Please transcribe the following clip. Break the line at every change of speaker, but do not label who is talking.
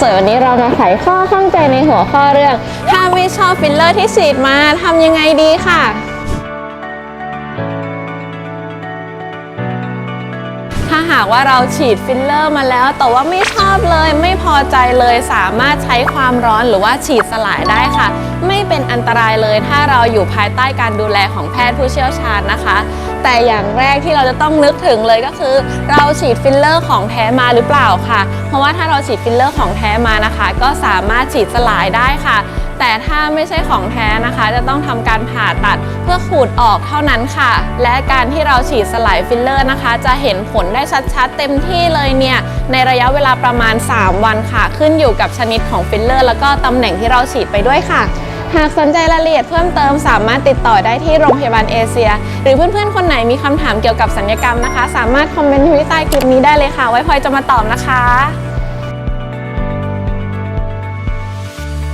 สวยวันนี้เรามาไขข้อข้องใจในหัวข้อเรื่อง ถ้าไม่ชอบฟิลเลอร์ที่ฉีดมาทำยังไงดีค่ะ ถ้าหากว่าเราฉีดฟิลเลอร์มาแล้ว แต่ว่าไม่ชอบเลยไม่พอใจเลยสามารถใช้ความร้อนหรือว่าฉีดสลายได้ค่ะ ไม่เป็นอันตรายเลยถ้าเราอยู่ภายใต้การดูแลของแพทย์ผู้เชี่ยวชาญนะคะ แต่อย่างแรกที่เราจะต้องนึกถึงเลยก็คือ เราฉีดฟิลเลอร์ของแท้มาหรือเปล่าค่ะ เพราะว่าถ้าเราฉีดฟิลเลอร์ของแท้มานะคะ ก็สามารถฉีดสลายได้ค่ะ แต่ถ้าไม่ใช่ของแท้นะคะ จะต้องทำการผ่าตัดเพื่อขูดออกเท่านั้นค่ะ และการที่เราฉีดสลายฟิลเลอร์นะคะ จะเห็นผลได้ชัดๆ เต็มที่เลยเนี่ยในระยะเวลาประมาณ 3 วันค่ะ ขึ้นอยู่กับชนิดของฟิลเลอร์ แล้วก็ตำแหน่งที่เราฉีดไปด้วยค่ะ หากสนใจรายละเอียดเพิ่มเติมสามารถติดต่อได้ที่โรงพยาบาลเอเชีย หรือเพื่อนๆ คนไหนมีคำถามเกี่ยวกับสัญญกรรมนะคะ สามารถคอมเมนต์ไว้ใต้คลิปนี้ได้เลยค่ะ ไว้พลอยจะมาตอบนะคะ